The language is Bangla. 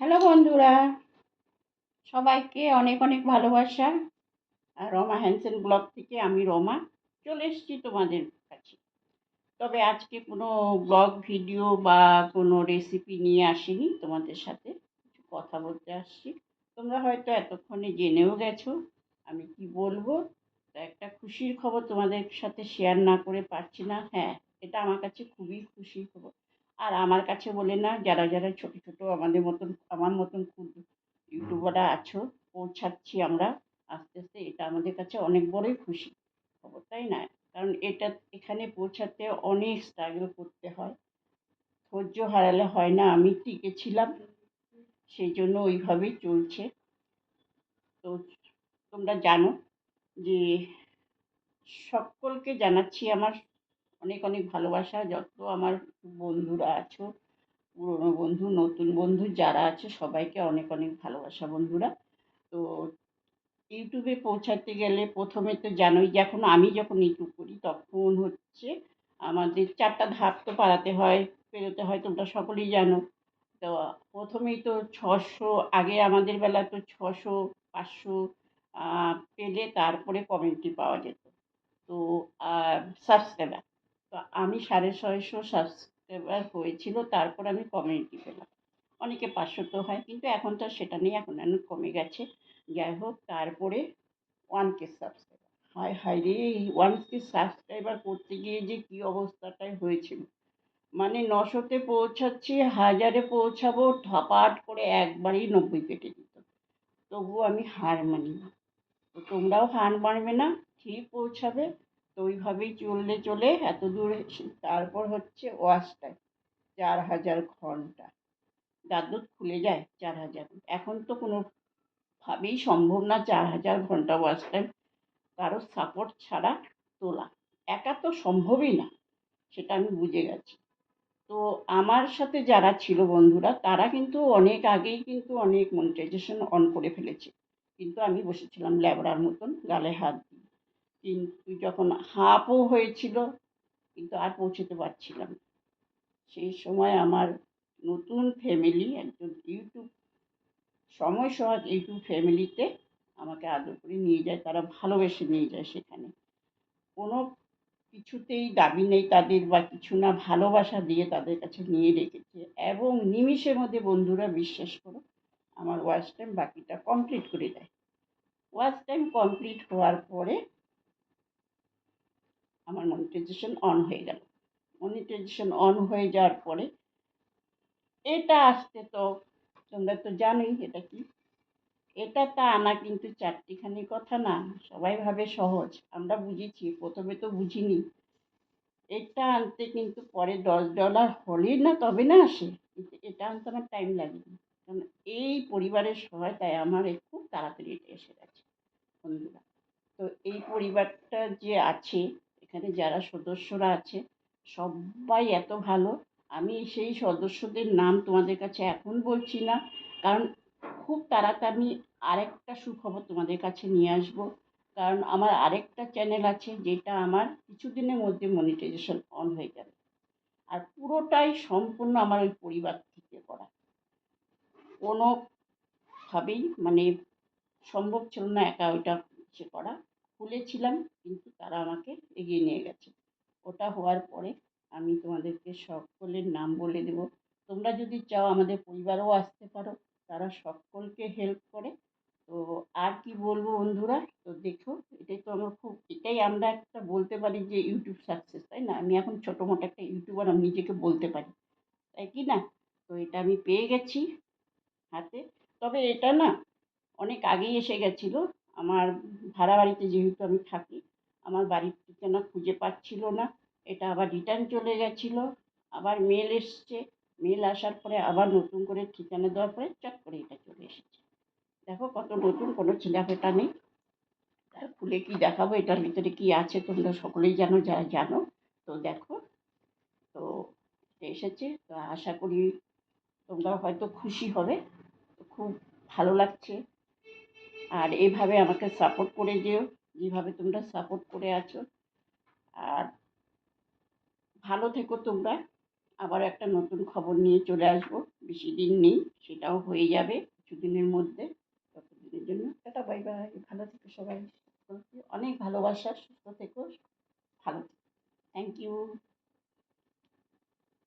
হ্যালো বন্ধুরা, সবাইকে অনেক অনেক ভালোবাসা। আর রমা হ্যান্সেন ব্লগ থেকে আমি রমা চলে এসেছি তোমাদের কাছে। তবে আজকে কোনো ব্লগ, ভিডিও বা কোনো রেসিপি নিয়ে আসিনি, তোমাদের সাথে কিছু কথা বলতে আসছি। তোমরা হয়তো এতক্ষণে জেনেও গেছো আমি কি বলব। একটা খুশির খবর তোমাদের সাথে শেয়ার না করে পারছি না। হ্যাঁ এটা আমার কাছে খুবই খুশির খবর। আর আমার কাছে বলে না যারা যারা ছোট ছোট আমাদের মতন আমার মতন ইউটিউবাররা আছো পৌঁছাচ্ছি আমরা আস্তে আস্তে এটা আমাদের কাছে অনেক বড়ই খুশি। খবর তাই না? কারণ এটা এখানে পৌঁছাতে অনেক স্ট্রাগল করতে হয়। ধৈর্য হারালে হয় না আমি টিকেছিলাম সেই জন্য ওইভাবেই চলছে। তো তোমরা জানো যে সকলকে জানাচ্ছি আমার অনেক অনেক ভালোবাসা। যত আমার বন্ধুরা আছো, পুরনো বন্ধু, নতুন বন্ধু যারা আছে, সবাইকে অনেক অনেক ভালোবাসা বন্ধুরা। তো ইউটিউবে পৌঁছাতে গেলে প্রথমে তো জানোই যখন আমি যখন ইউটিউব করি, তখন হচ্ছে আমাদের চারটা ধাপ তো পারাতে হয়, পেরোতে হয়, তোমরা সকলেই জানো। তো প্রথমেই তো ছশো, আগে আমাদের বেলা তো ছশো, পাঁচশো পেলে তারপরে কমেন্ট্রি পাওয়া যেত। তো সাবস্ক্রাইবার তো আমি সাড়ে ছয়শো সাবস্ক্রাইবার হয়েছিল, তারপর আমি কমিউনিটি পেলাম। অনেকে পাঁচশো তো হয়, কিন্তু এখন তো সেটা নেই, এখন অনেক কমে গেছে। যাই হোক, তারপরে ওয়ান কে সাবস্ক্রাইবার হায় হায় রে ওয়ান কে সাবস্ক্রাইবার করতে গিয়ে যে কী অবস্থাটাই হয়েছিল। মানে নশোতে পৌঁছাচ্ছি, হাজারে পৌঁছাবো ঠাপাট করে একবারেই নব্বই কেটে দিত। তবুও আমি হার মানি না। তো তোমরাও হার মানবে না, ঠিক পৌঁছাবে। তো ওইভাবেই চললে চলে, এত দূর তারপর হচ্ছে ওয়াচ টাইম চার হাজার ঘণ্টা। জাদুত খুলে যায় চার হাজার এখন তো কোনোভাবেই সম্ভব না চার হাজার ঘণ্টা ওয়াচ টাইম। কারও সাপোর্ট ছাড়া তোলা। একা তো সম্ভবই না, সেটা আমি বুঝে গেছি। তো আমার সাথে যারা ছিল বন্ধুরা, তারা কিন্তু অনেক আগেই কিন্তু অনেক মনিটাইজেশন অন করে ফেলেছে। কিন্তু আমি বসেছিলাম ল্যাবড়ার মতন, গালে হাত দিয়ে। কিন্তু যখন হাফও হয়েছিল, কিন্তু আর পৌঁছতে পারছিলাম সেই সময় আমার নতুন ফ্যামিলি একজন ইউটিউব, সময় সহজ ইউটিউব ফ্যামিলিতে আমাকে আদর করে নিয়ে যায়, তারা ভালোবেসে নিয়ে যায় সেখানে। কোনো কিছুতেই দাবি নেই তাদের বা কিছু না, ভালোবাসা দিয়ে তাদের কাছে নিয়ে রেখেছে। এবং নিমিষের মধ্যে বন্ধুরা বিশ্বাস করো, আমার ওয়াচ টাইম বাকিটা কমপ্লিট করে দেয়। ওয়াচ টাইম কমপ্লিট হওয়ার পরে আমার মনিটাইজেশন অন হয়ে গেল। মনিটাইজেশন অন হয়ে যাওয়ার পরে এটা আসতে তো, তোমরা তো জানোই এটা কি। এটা তা আনা কিন্তু চারটিখানি কথা না, সবাই ভাবে সহজ। আমরা বুঝেছি, প্রথমে তো বুঝিনি। এটা আনতে কিন্তু পরে দশ ডলার হলেই না, তবে না আসে। এটা আনতে আমার টাইম লাগেনি। কারণ এই পরিবারের সহায়তায় আমার খুব তাড়াতাড়ি এটা এসে গেছে, বন্ধুরা। তো এই পরিবারটা যে আছে এখানে যারা সদস্যরা আছে, সবাই এত ভালো। আমি সেই সদস্যদের নাম তোমাদের কাছে এখন বলছি না, কারণ খুব তাড়াতাড়ি আরেকটা সুখবর তোমাদের কাছে নিয়ে আসব। কারণ আমার আরেকটা চ্যানেল আছে, যেটা আমার কিছুদিনের মধ্যে মনিটাইজেশন অন হয়ে যাবে। আর পুরোটাই সম্পূর্ণ আমার ওই পরিবার থেকে করা। কোনোভাবেই মানে সম্ভব ছিল না একা ওইটা ইচ্ছে করা। খুলেছিলাম, কিন্তু তারা আমাকে এগিয়ে নিয়ে গেছে। ওটা হওয়ার পরে আমি তোমাদেরকে সকলের নাম বলে দেবো। তোমরা যদি চাও আমাদের পরিবারেও আসতে পারো, তারা সকলকে হেল্প করে। তো আর কি বলব বন্ধুরা, তো দেখো, এটাই তো আমার খুব, এটাই আমরা একটা বলতে পারি যে ইউটিউব সাকসেস তাই না? আমি এখন ছোটো মোটো একটা ইউটিউবার আমি নিজেকে বলতে পারি। তাই কি না? তো এটা আমি পেয়ে গেছি হাতে। তবে এটা না অনেক আগেই এসে গেছিল। আমার ভাড়া বাড়িতে যেহেতু আমি থাকি, আমার বাড়ির ঠিকানা খুঁজে পাচ্ছিল না। এটা আবার রিটার্ন চলে গেছিল, আবার মেল এসছে। মেল আসার পরে আবার নতুন করে ঠিকানা দেওয়ার পরে চট করে এটা চলে এসেছে। দেখো কত নতুন, কোনো ছেলেপেটা নেই। তার খুলে কি দেখাবো, এটার ভিতরে কি আছে তোমরা সকলেই জানো যারা জানো। তো দেখো, তো এসেছে, তো আশা করি তোমরা হয়তো খুশি হবে। খুব ভালো লাগছে। আর এভাবে আমাকে সাপোর্ট করে যেও, যেভাবে তোমরা সাপোর্ট করে আছো। আর ভালো থেকো তোমরা। আবার একটা নতুন খবর নিয়ে চলে আসব। বেশি দিন নেই, সেটাও হয়ে যাবে কিছুদিনের মধ্যে। ততদিনের জন্য টাটা বাই বাই ভালো থেকো সবাই। অনেক ভালোবাসা, সুস্থ থেকো। ভালো থেকো। Thank you